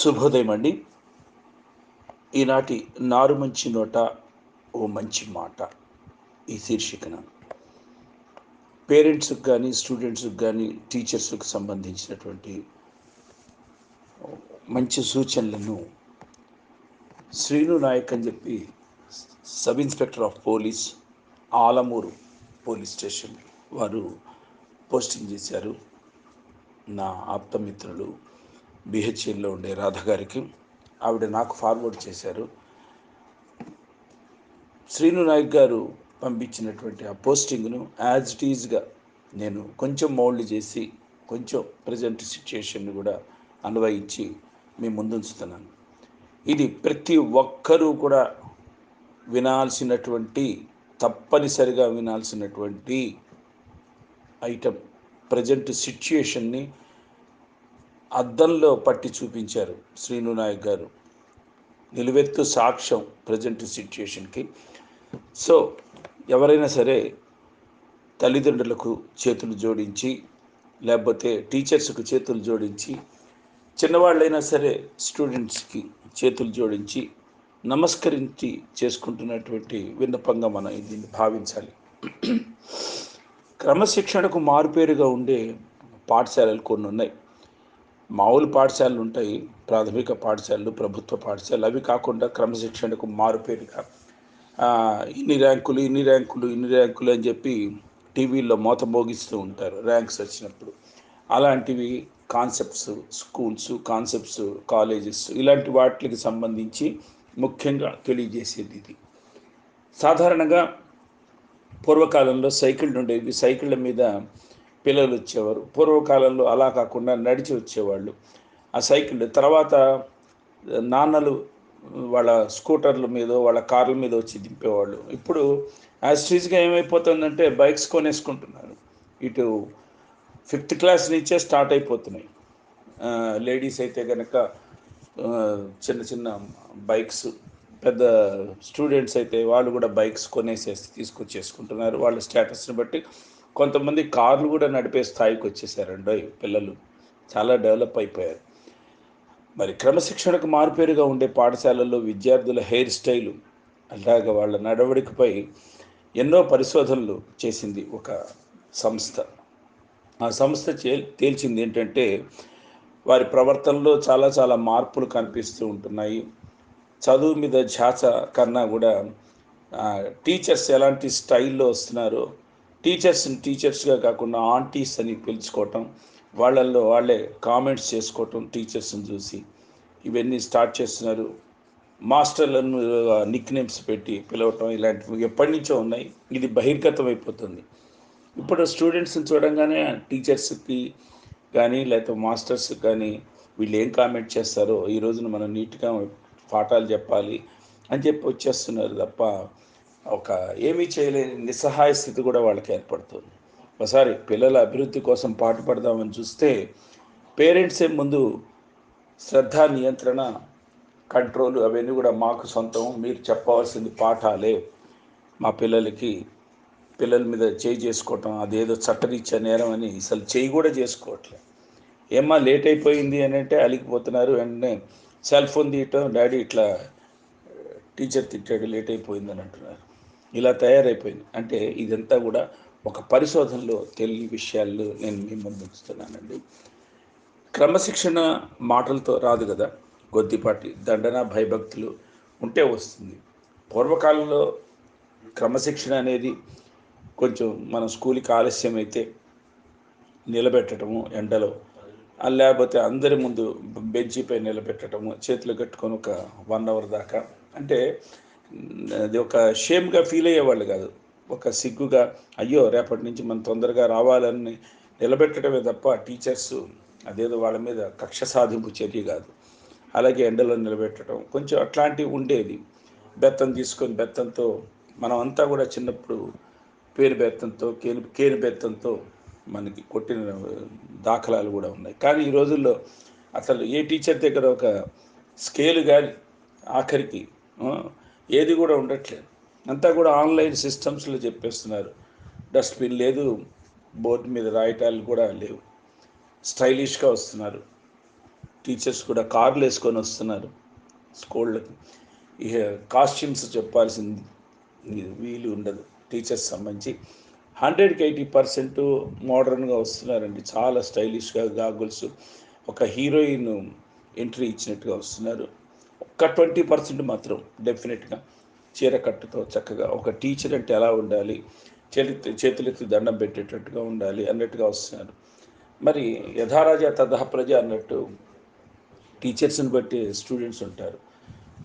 శుభోదయం అండి ఈనాటి నారు మంచి నోట ఓ మంచి మాట. ఈ శీర్షికన. పేరెంట్స్కి కానీ స్టూడెంట్స్కి కానీ టీచర్స్కి సంబంధించినటువంటి మంచి సూచనలను శ్రీను నాయక్ అని చెప్పి sub inspector of police Alamuru police station వారు పోస్టింగ్ చేశారు. నా ఆప్తమిత్రులు బిహెచ్ఎల్లో ఉండే రాధ గారికి ఆవిడ నాకు ఫార్వర్డ్ చేశారు. శ్రీను నాయక్ గారు పంపించినటువంటి ఆ పోస్టింగ్ను యాజ్ ఇట్ ఈజ్గా నేను కొంచెం మౌల్డ్ చేసి కొంచెం ప్రజెంట్ సిచ్యుయేషన్ని కూడా అన్వయించి మీ ముందుంచుతున్నాను. ఇది ప్రతి ఒక్కరూ కూడా వినాల్సినటువంటి తప్పనిసరిగా వినాల్సినటువంటి ఐటమ్ ప్రజెంట్ సిచ్యుయేషన్ని అద్దంలో పట్టి చూపించారు శ్రీను నాయక్ గారు. నిలువెత్తు సాక్ష్యం ప్రజెంట్ సిచ్యుయేషన్కి. సో ఎవరైనా సరే తల్లిదండ్రులకు చేతులు జోడించి లేకపోతే టీచర్స్కు చేతులు జోడించి చిన్నవాళ్ళైనా సరే స్టూడెంట్స్కి చేతులు జోడించి నమస్కరించి చేసుకుంటున్నటువంటి విన్నపంగా మనం దీన్ని భావించాలి. క్రమశిక్షణకు మారుపేరుగా ఉండే పాఠశాలలు కొన్ని ఉన్నాయి మామూలు పాఠశాలలు ఉంటాయి. ప్రాథమిక పాఠశాలలు ప్రభుత్వ పాఠశాలలు. అవి కాకుండా క్రమశిక్షణకు మారుపేరుగా ఇన్ని ర్యాంకులు ఇన్ని ర్యాంకులు ఇన్ని ర్యాంకులు అని చెప్పి టీవీల్లో మోత మోగిస్తూ ఉంటారు ర్యాంక్స్ వచ్చినప్పుడు. అలాంటివి కాన్సెప్ట్స్ స్కూల్స్ కాన్సెప్ట్స్ కాలేజెస్ ఇలాంటి వాటికి సంబంధించి ముఖ్యంగా తెలియజేసేది ఇది. సాధారణంగా పూర్వకాలంలో సైకిళ్ళు ఉండేవి. సైకిళ్ళ మీద పిల్లలు వచ్చేవారు. పూర్వకాలంలో అలా కాకుండా నడిచి వచ్చేవాళ్ళు. ఆ సైకిల్ తర్వాత నాన్నలు వాళ్ళ స్కూటర్ల మీద వాళ్ళ కార్ల మీద వచ్చి దింపేవాళ్ళు. ఇప్పుడు యాస్ట్రీజ్గా ఏమైపోతుందంటే బైక్స్ కొనేసుకుంటున్నారు. ఇటు ఫిఫ్త్ క్లాస్ నుంచే స్టార్ట్ అయిపోతున్నాయి. లేడీస్ అయితే కనుక చిన్న చిన్న బైక్స్ పెద్ద స్టూడెంట్స్ అయితే వాళ్ళు కూడా బైక్స్ కొనేసేసి తీసుకొచ్చేసుకుంటున్నారు. వాళ్ళ స్టేటస్ని బట్టి కొంతమంది కార్లు కూడా నడిపే స్థాయికి వచ్చేసారండి. పిల్లలు చాలా డెవలప్ అయిపోయారు. మరి క్రమశిక్షణకు మారుపేరుగా ఉండే పాఠశాలల్లో విద్యార్థుల హెయిర్ స్టైలు అలాగే వాళ్ళ నడవడికపై ఎన్నో పరిశోధనలు చేసింది ఒక సంస్థ. ఆ సంస్థ చే తేల్చింది ఏంటంటే వారి ప్రవర్తనలో చాలా చాలా మార్పులు కనిపిస్తూ ఉంటున్నాయి. చదువు మీద ఝాస కన్నా కూడా టీచర్స్ ఎలాంటి స్టైల్లో వస్తున్నారో టీచర్స్ని టీచర్స్గా కాకుండా ఆంటీస్ అని పిలుచుకోవటం వాళ్ళల్లో వాళ్ళే కామెంట్స్ చేసుకోవటం టీచర్స్ని చూసి ఇవన్నీ స్టార్ట్ చేస్తున్నారు. మాస్టర్లను నిక్ నేమ్స్ పెట్టి పిలవటం ఇలాంటివి ఎప్పటి నుంచో ఉన్నాయి. ఇది బహిర్గతం అయిపోతుంది. ఇప్పుడు స్టూడెంట్స్ని చూడంగానే టీచర్స్కి కానీ లేకపోతే మాస్టర్స్ కానీ వీళ్ళు ఏం కామెంట్ చేస్తారో ఈ రోజున మనం నీట్గా పాఠాలు చెప్పాలి అని చెప్పి వచ్చేస్తున్నారు తప్ప ఒక ఏమీ చేయలేని నిస్సహాయ స్థితి కూడా వాళ్ళకి ఏర్పడుతుంది. ఒకసారి పిల్లల అభివృద్ధి కోసం పాటుపడదామని చూస్తే పేరెంట్సే ముందు శ్రద్ధ నియంత్రణ కంట్రోల్ అవన్నీ కూడా మాకు సొంతం మీరు చెప్పవలసింది పాఠాలే. మా పిల్లలకి పిల్లల మీద చేయి చేసుకోవటం అదేదో చట్టరీత్యా నేరం అని అసలు చేయి కూడా చేసుకోవట్లేదు. ఏమ్మా లేట్ అయిపోయింది అని అంటే అలిగిపోతున్నారు వెంటనే సెల్ ఫోన్ తీయటం డాడీ ఇట్లా టీచర్ తిట్టాడు లేట్ అయిపోయింది అని అంటున్నారు. ఇలా తయారైపోయింది. అంటే ఇదంతా కూడా ఒక పరిశోధనలో తెలియని విషయాలు నేను మీ ముందు క్రమశిక్షణ మాటలతో రాదు కదా. కొద్దిపాటి దండన భయభక్తులు ఉంటే వస్తుంది. పూర్వకాలంలో క్రమశిక్షణ అనేది కొంచెం మన స్కూల్కి ఆలస్యం అయితే నిలబెట్టడము ఎండలో లేకపోతే అందరి ముందు బెంచిపై నిలబెట్టడము చేతులు కట్టుకొని ఒక వన్ అవర్ దాకా. అంటే అది ఒక షేమ్గా ఫీల్ అయ్యేవాళ్ళు కాదు. ఒక సిగ్గుగా అయ్యో రేపటి నుంచి మనం తొందరగా రావాలని నిలబెట్టడమే తప్ప టీచర్స్ అదేదో వాళ్ళ మీద కక్ష సాధింపు చర్య కాదు. అలాగే ఎండలో నిలబెట్టడం కొంచెం అట్లాంటివి ఉండేది. బెత్తం తీసుకొని బెత్తంతో మనం అంతా కూడా చిన్నప్పుడు పేరు బెత్తంతో కేను కేను బెత్తంతో మనకి కొట్టిన దాఖలాలు కూడా ఉన్నాయి. కానీ ఈ రోజుల్లో అసలు ఏ టీచర్ దగ్గర ఒక స్కేలు కానీ ఆఖరికి ఏది కూడా ఉండట్లేదు. అంతా కూడా ఆన్లైన్ సిస్టమ్స్లో చెప్పేస్తున్నారు. డస్ట్బిన్ లేదు బోర్డు మీద రాయటాలు కూడా లేవు. స్టైలిష్గా వస్తున్నారు. టీచర్స్ కూడా కార్లు వేసుకొని వస్తున్నారు. స్కూళ్ళకి ఇక కాస్ట్యూమ్స్ చెప్పాల్సింది వీలు ఉండదు. టీచర్స్ సంబంధించి హండ్రెడ్కి ఎయిటీ పర్సెంట్ మోడర్న్గా వస్తున్నారండి. చాలా స్టైలిష్గా గాగుల్స్. ఒక హీరోయిన్ ఎంట్రీ ఇచ్చినట్టుగా వస్తున్నారు. ఒక ట్వంటీ పర్సెంట్ మాత్రం డెఫినెట్గా చీర కట్టుతో చక్కగా ఒక టీచర్ అంటే ఎలా ఉండాలి? చేతి చేతులెత్తి దండం పెట్టేటట్టుగా ఉండాలి అన్నట్టుగా వస్తున్నారు. మరి యథారాజ తథా ప్రజ అన్నట్టు టీచర్స్ని బట్టి స్టూడెంట్స్ ఉంటారు.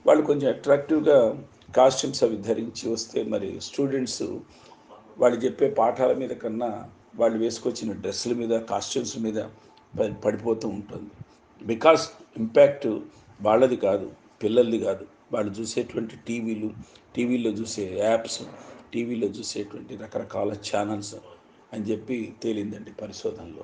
వాళ్ళు కొంచెం అట్రాక్టివ్గా కాస్ట్యూమ్స్ అవి ధరించి వస్తే మరి స్టూడెంట్స్ వాళ్ళు చెప్పే పాఠాల మీద కన్నా వాళ్ళు వేసుకొచ్చిన డ్రెస్సుల మీద కాస్ట్యూమ్స్ మీద పడిపోతూ ఉంటుంది. బికాస్ ఇంపాక్ట్ వాళ్ళది కాదు. పిల్లల్ది కాదు. వాళ్ళు చూసేటువంటి టీవీలు టీవీలో చూసే యాప్స్ టీవీలో చూసేటువంటి రకరకాల ఛానల్స్ అని చెప్పి తేలిందండి పరిశోధనలో.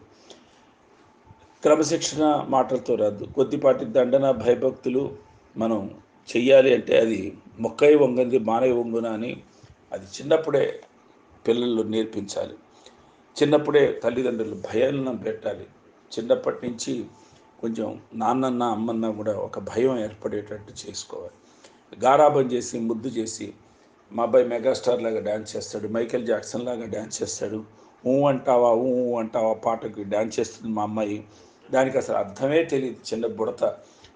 క్రమశిక్షణ మాటలతో రాదు. కొద్దిపాటి దండన భయభక్తులు మనం చెయ్యాలి అంటే అది మొక్కై వంగంది మానవ వంగున అని అది చిన్నప్పుడే పిల్లల్లో నేర్పించాలి. చిన్నప్పుడే తల్లిదండ్రులు భయాలను పెట్టాలి. చిన్నప్పటి నుంచి కొంచెం నాన్నన్న అమ్మన్న కూడా ఒక భయం ఏర్పడేటట్టు చేసుకోవాలి. గారాబం చేసి ముద్దు చేసి మా అబ్బాయి మెగాస్టార్ లాగా డ్యాన్స్ చేస్తాడు మైకేల్ జాక్సన్ లాగా డ్యాన్స్ చేస్తాడు ఊ అంటావా ఊ ఊ అంటావా పాటకి డ్యాన్స్ చేస్తుంది మా అమ్మాయి. దానికి అసలు అర్థమే తెలియదు చిన్న బుడత.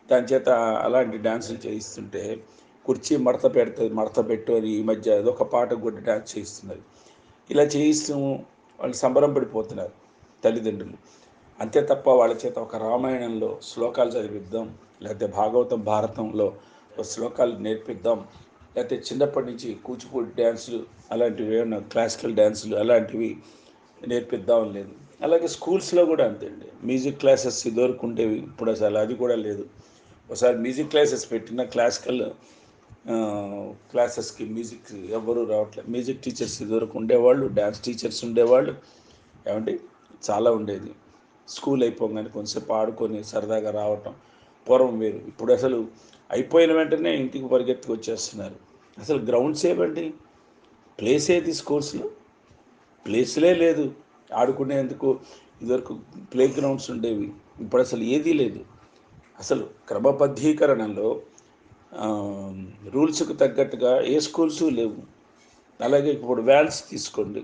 దాని చేత అలాంటి డ్యాన్సులు చేయిస్తుంటే కుర్చీ మడత పెడుతుంది మడత పెట్టు అని ఈ మధ్య అదొక పాటకు కూడా డ్యాన్స్ చేయిస్తున్నది ఇలా చేయిస్తూ వాళ్ళు సంబరం పడిపోతున్నారు తల్లిదండ్రులు. అంతే తప్ప వాళ్ళ చేత ఒక రామాయణంలో శ్లోకాలు చదివిద్దాం లేకపోతే భాగవతం భారతంలో ఒక శ్లోకాలు నేర్పిద్దాం లేకపోతే చిన్నప్పటి నుంచి కూచిపూడి డ్యాన్సులు అలాంటివి ఏమైనా క్లాసికల్ డ్యాన్సులు అలాంటివి నేర్పిద్దాం లేదు. అలాగే స్కూల్స్లో కూడా అంతే అండి. మ్యూజిక్ క్లాసెస్ ఇదివరకు ఉండేవి ఇప్పుడు అసలు అది కూడా లేదు. ఒకసారి మ్యూజిక్ క్లాసెస్ పెట్టిన క్లాసికల్ క్లాసెస్కి మ్యూజిక్ ఎవరు రావట్లేదు మ్యూజిక్ టీచర్స్ ఇదివరకు ఉండేవాళ్ళు డ్యాన్స్ టీచర్స్ ఉండేవాళ్ళు. ఏమండి? చాలా ఉండేది. స్కూల్ అయిపోగానే కొంచెంసేపు ఆడుకొని సరదాగా రావటం పూర్వం వేరు. ఇప్పుడు అసలు అయిపోయిన వెంటనే ఇంటికి పరిగెత్తుకు వచ్చేస్తున్నారు అసలు గ్రౌండ్స్ ఏమండి ప్లేస్ ఏది స్కూల్స్లో? ప్లేస్లే లేదు. ఆడుకునేందుకు ఇదివరకు ప్లే గ్రౌండ్స్ ఉండేవి. ఇప్పుడు అసలు ఏదీ లేదు. అసలు క్రమబద్ధీకరణలో రూల్స్కు తగ్గట్టుగా ఏ స్కూల్స్ లేవు. అలాగే ఇప్పుడు వ్యాన్స్ తీసుకోండి.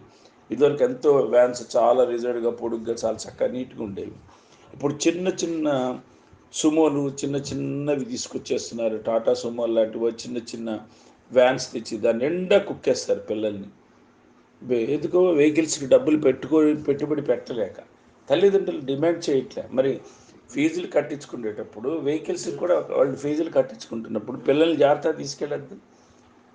ఇదివరకు ఎంతో వ్యాన్స్ చాలా రిజర్వ్డ్గా పొడుగ్గా చాలా చక్కగా నీట్గా ఉండేవి. ఇప్పుడు చిన్న చిన్న సుమోలు చిన్న చిన్నవి తీసుకొచ్చేస్తున్నారు. టాటా సుమో లాంటివి చిన్న చిన్న వ్యాన్స్ తెచ్చి దాని నిండా కుక్కేస్తారు పిల్లల్ని. ఎందుకో వెహికల్స్కి డబ్బులు పెట్టుకో పెట్టుబడి పెట్టలేక. తల్లిదండ్రులు డిమాండ్ చేయట్లే. మరి ఫీజులు కట్టించుకునేటప్పుడు వెహికల్స్కి కూడా వాళ్ళు ఫీజులు కట్టించుకుంటున్నప్పుడు పిల్లల్ని జాగ్రత్తగా తీసుకెళ్ళద్దు.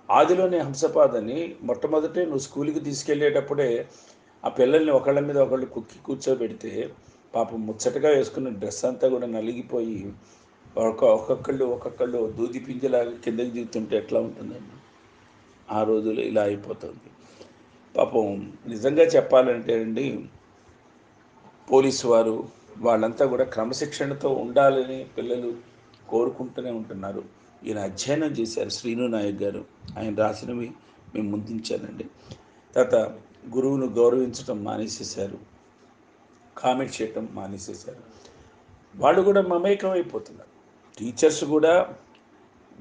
ఆదిలోనే హంసపాదని మొట్టమొదటే నువ్వు స్కూల్కి తీసుకెళ్ళేటప్పుడే ఆ పిల్లల్ని ఒకళ్ళ మీద ఒకళ్ళు కుక్కి కూర్చోబెడితే పాపం ముచ్చటగా వేసుకున్న డ్రెస్ అంతా కూడా నలిగిపోయి ఒక ఒక్కొక్కళ్ళు ఒక్కొక్కళ్ళు దూది పింజలాగా కిందకి దిగుతుంటే ఎట్లా ఉంటుందండి? ఆ రోజులు ఇలా అయిపోతుంది. పాపం నిజంగా చెప్పాలంటే అండి పోలీసు వారు వాళ్ళంతా కూడా క్రమశిక్షణతో ఉండాలని పిల్లలు కోరుకుంటూనే ఉంటున్నారు. ఈయన అధ్యయనం చేశారు శ్రీను నాయక్ గారు. ఆయన రాసినవి మేము ముందుంచానండి. తర్వాత గురువును గౌరవించడం మానేసేశారు. కామెంట్ చేయటం మానేసేశారు. వాళ్ళు కూడా మమేకం అయిపోతున్నారు టీచర్స్ కూడా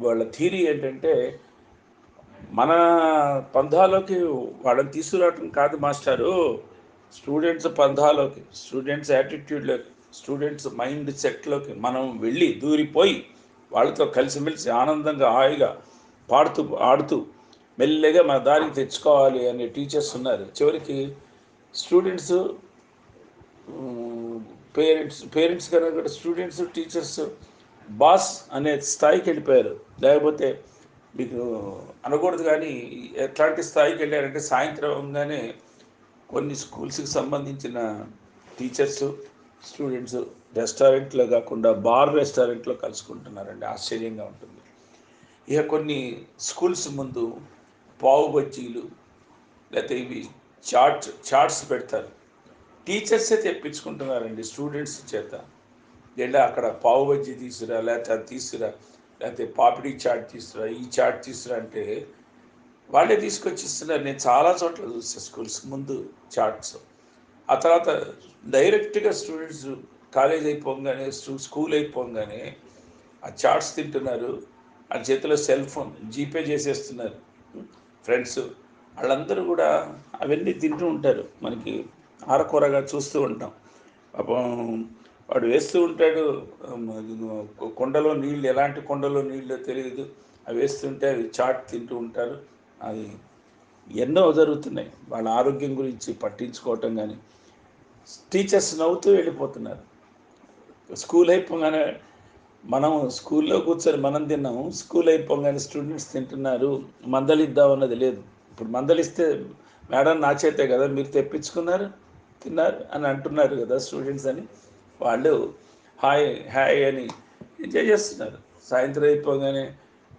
వాళ్ళ థీరీ ఏంటంటే మన పంధాలోకి వాళ్ళని తీసుకురావటం కాదు మాస్టారు. స్టూడెంట్స్ పంధాలోకి స్టూడెంట్స్ యాటిట్యూడ్లోకి స్టూడెంట్స్ మైండ్ సెట్లోకి మనం వెళ్ళి దూరిపోయి వాళ్ళతో కలిసిమెలిసి ఆనందంగా హాయిగా పాడుతూ ఆడుతూ మెల్లగా మన దారికి తెచ్చుకోవాలి అనే టీచర్స్ ఉన్నారు. చివరికి స్టూడెంట్స్ పేరెంట్స్ పేరెంట్స్ కనుక కూడా స్టూడెంట్స్ టీచర్స్ బాస్ అనే స్థాయికి వెళ్ళిపోయారు. లేకపోతే మీకు అనకూడదు కానీ ఎట్లాంటి స్థాయికి వెళ్ళారంటే సాయంత్రం కానీ కొన్ని స్కూల్స్కి సంబంధించిన టీచర్స్ స్టూడెంట్స్ రెస్టారెంట్లో కాకుండా బార్ రెస్టారెంట్లో కలుసుకుంటున్నారండి. ఆశ్చర్యంగా ఉంటుంది. ఇక కొన్ని స్కూల్స్ ముందు పావు బజ్జీలు లేకపోతే ఇవి చాట్ చాట్స్ పెడతారు. టీచర్సే తెప్పించుకుంటున్నారండి స్టూడెంట్స్ చేత. లేదా అక్కడ పావు బజ్జీ తీసుకురా లేకపోతే అది తీసుకురా లేకపోతే పాపిడి చాట్ తీసుకురా ఈ చాట్ తీసుకురా అంటే వాళ్ళే తీసుకొచ్చి ఇస్తున్నారు నేను చాలా చోట్ల చూసా స్కూల్స్ ముందు చాట్స్. ఆ తర్వాత డైరెక్ట్గా స్టూడెంట్స్ కాలేజ్ అయిపోగానే స్కూల్ అయిపోగానే ఆ చాట్స్ తింటున్నారు. ఆ చేతిలో సెల్ ఫోన్ జీపే చేసేస్తున్నారు. ఫ్రెండ్స్ వాళ్ళందరూ కూడా అవన్నీ తింటూ ఉంటారు. మనకి ఆరకూరగా చూస్తూ ఉంటాం. పాపం వాడు వేస్తూ ఉంటాడు. కొండలో నీళ్ళు ఎలాంటి కొండలో నీళ్ళు తెలియదు అవి వేస్తుంటే అవి చాట్ తింటూ ఉంటారు. అది ఎన్నో జరుగుతున్నాయి. వాళ్ళ ఆరోగ్యం గురించి పట్టించుకోవటం కానీ టీచర్స్ నవ్వుతూ వెళ్ళిపోతున్నారు. స్కూల్ అయిపోగానే మనం స్కూల్లో కూర్చొని మనం తిన్నాము స్కూల్ అయిపోగానే స్టూడెంట్స్ తింటున్నారు మందలిద్దాం అన్నది లేదు. ఇప్పుడు మందలిస్తే మేడం నా చేతే కదా మీరు తెప్పించుకున్నారు తిన్నారు అని అంటున్నారు కదా స్టూడెంట్స్ అని. వాళ్ళు హాయ్ హాయ్ అని ఎంజాయ్ చేస్తున్నారు. సాయంత్రం అయిపోగానే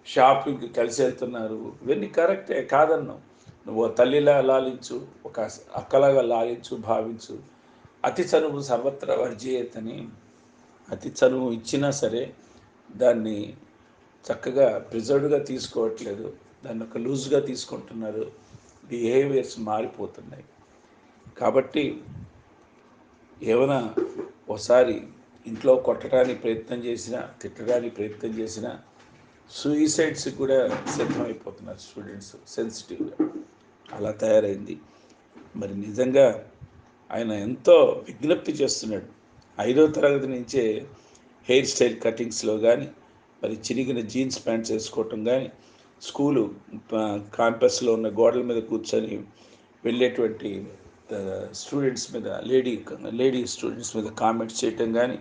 షాపింగ్కి కలిసి వెళ్తున్నారు. ఇవన్నీ కరెక్టే కాదన్నాం. నువ్వు తల్లిలా లాలించు ఒక అక్కలాగా లాలించు భావించు. అతి చనువు సర్వత్ర వర్జీయతని అతి చనువు ఇచ్చినా సరే దాన్ని చక్కగా ప్రిజర్వ్డ్గా తీసుకోవట్లేదు. దాన్ని ఒక లూజ్గా తీసుకుంటున్నారు. బిహేవియర్స్ మారిపోతున్నాయి. కాబట్టి ఏమైనా ఒకసారి ఇంట్లో కొట్టడానికి ప్రయత్నం చేసినా తిట్టడానికి ప్రయత్నం చేసినా సూయిసైడ్స్ కూడా సిద్ధమైపోతున్నారు స్టూడెంట్స్ సెన్సిటివ్గా. అలా తయారైంది. మరి నిజంగా ఆయన ఎంతో విజ్ఞప్తి చేస్తున్నాడు. ఐదో తరగతి నుంచే హెయిర్ స్టైల్ కటింగ్స్లో కానీ మరి చిరిగిన జీన్స్ ప్యాంట్స్ వేసుకోవటం కానీ స్కూలు క్యాంపస్లో ఉన్న గోడల మీద కూర్చొని వెళ్ళేటువంటి స్టూడెంట్స్ మీద లేడీ లేడీ స్టూడెంట్స్ మీద కామెంట్స్ చేయటం కానీ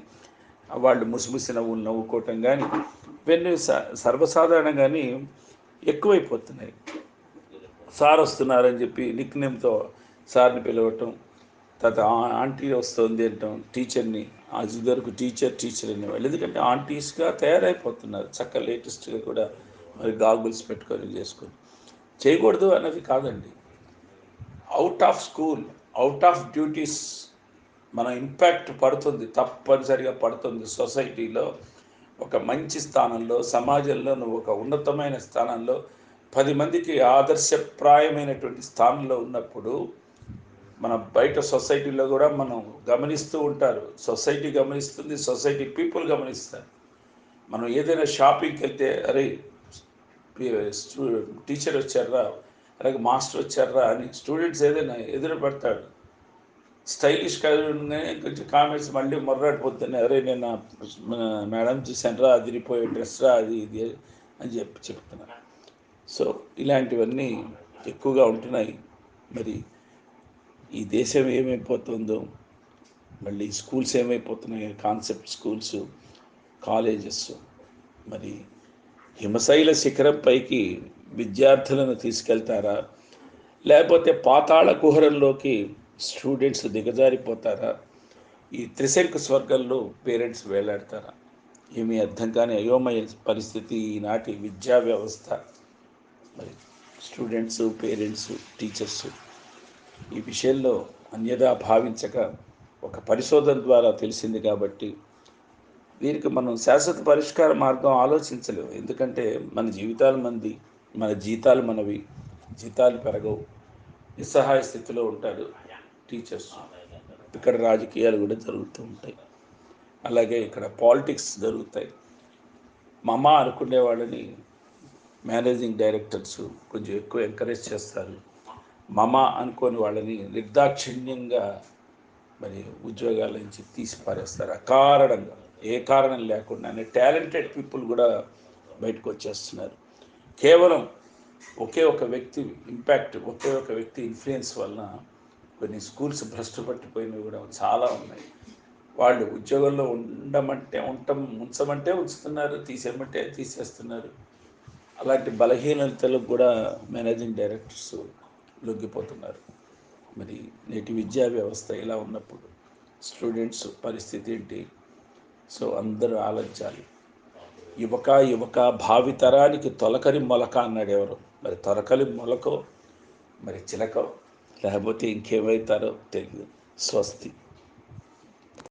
వాళ్ళు ముసిముసి నవ్వులు నవ్వుకోవటం కానీ ఇవన్నీ స- సర్వసాధారణంగాని ఎక్కువైపోతున్నాయి. సార్ వస్తున్నారని చెప్పి నిక్ నేమ్తో సార్ని పిలవటం తర్వాత ఆంటీ వస్తుంది అంటాం టీచర్ని అది వరకు టీచర్ టీచర్ అనేవాళ్ళు. ఎందుకంటే ఆంటీస్గా తయారైపోతున్నారు చక్క లేటెస్ట్గా కూడా మరి గాగుల్స్ పెట్టుకొని చేసుకొని. చేయకూడదు అన్నది కాదండి. Out of school out of duties మన ఇంపాక్ట్ పడుతుంది తప్పనిసరిగా పడుతుంది. సొసైటీలో ఒక మంచి స్థానంలో సమాజంలో నువ్వు ఒక ఉన్నతమైన స్థానంలో పది మందికి ఆదర్శప్రాయమైనటువంటి స్థానంలో ఉన్నప్పుడు మన బయట సొసైటీలో కూడా మనం గమనిస్తూ ఉంటారు. సొసైటీ గమనిస్తుంది సొసైటీ పీపుల్ గమనిస్తారు. మనం ఏదైనా షాపింగ్కి వెళ్తే అరే టీచర్ వచ్చారా అలాగే మాస్టర్ వచ్చారా అని స్టూడెంట్స్ ఏదైనా ఎదురు పడతాడు స్టైలిష్ కొంచెం కామెంట్స్ మళ్ళీ మొర్రాడిపోతున్నాయి. అరే నేను మేడం చూసాను రా అదిరిపోయే డ్రెస్ రా అది ఇది అని చెప్పి చెప్తున్నాను సో ఇలాంటివన్నీ ఎక్కువగా ఉంటున్నాయి. మరి ఈ దేశం ఏమైపోతుందో మళ్ళీ స్కూల్స్ ఏమైపోతున్నాయి కాన్సెప్ట్ స్కూల్స్ కాలేజెస్ మరి హిమశైల శిఖరం పైకి విద్యార్థులను తీసుకెళ్తారా? లేకపోతే పాతాళ కుహరంలోకి స్టూడెంట్స్ దిగజారిపోతారా? ఈ త్రిశంకు స్వర్గంలో పేరెంట్స్ వేలాడతారా? ఏమీ అర్థం కాని అయోమయ పరిస్థితి ఈనాటి విద్యా వ్యవస్థ. మరి స్టూడెంట్స్ పేరెంట్స్ టీచర్స్ ఈ విషయంలో అన్యదా భావించక ఒక పరిశోధన ద్వారా తెలిసింది కాబట్టి దీనికి మనం శాశ్వత పరిష్కార మార్గం ఆలోచించలేము. ఎందుకంటే మన జీవితాలు మంది మన జీతాలు మనవి జీతాలు పెరగవు. నిస్సహాయ స్థితిలో ఉంటారు టీచర్స్. ఇక్కడ రాజకీయాలు కూడా జరుగుతూ ఉంటాయి. అలాగే ఇక్కడ పాలిటిక్స్ జరుగుతాయి. మమ అనుకునే వాళ్ళని మేనేజింగ్ డైరెక్టర్స్ కొంచెం ఎక్కువ ఎంకరేజ్ చేస్తారు. మమ అనుకోని వాళ్ళని నిర్దాక్షిణ్యంగా మరి ఉద్యోగాల నుంచి తీసి పారేస్తారు అకారణంగా ఏ కారణం లేకుండానే టాలెంటెడ్ పీపుల్ కూడా బయటకు వచ్చేస్తున్నారు. కేవలం ఒకే ఒక వ్యక్తి ఇంపాక్ట్ ఒకే ఒక వ్యక్తి ఇన్ఫ్లుయెన్స్ వలన కొన్ని స్కూల్స్ భ్రష్టు పట్టిపోయినవి కూడా చాలా ఉన్నాయి. వాళ్ళు ఉద్యోగంలో ఉండమంటే ఉండటం ఉంచమంటే ఉంచుతున్నారు తీసేయమంటే తీసేస్తున్నారు. అలాంటి బలహీనతలకు కూడా మేనేజింగ్ డైరెక్టర్స్ లొంగిపోతున్నారు. మరి నేటి విద్యా వ్యవస్థ ఇలా ఉన్నప్పుడు స్టూడెంట్స్ పరిస్థితి ఏంటి? సో అందరూ ఆలోచించాలి. యువక యువక భావితరానికి తొలకరి మొలక అన్నాడు ఎవరు? మరి తొలకరి మొలకో? మరి చిలకో? లేకపోతే ఇంకేమవుతారో తెలియదు స్వస్తి.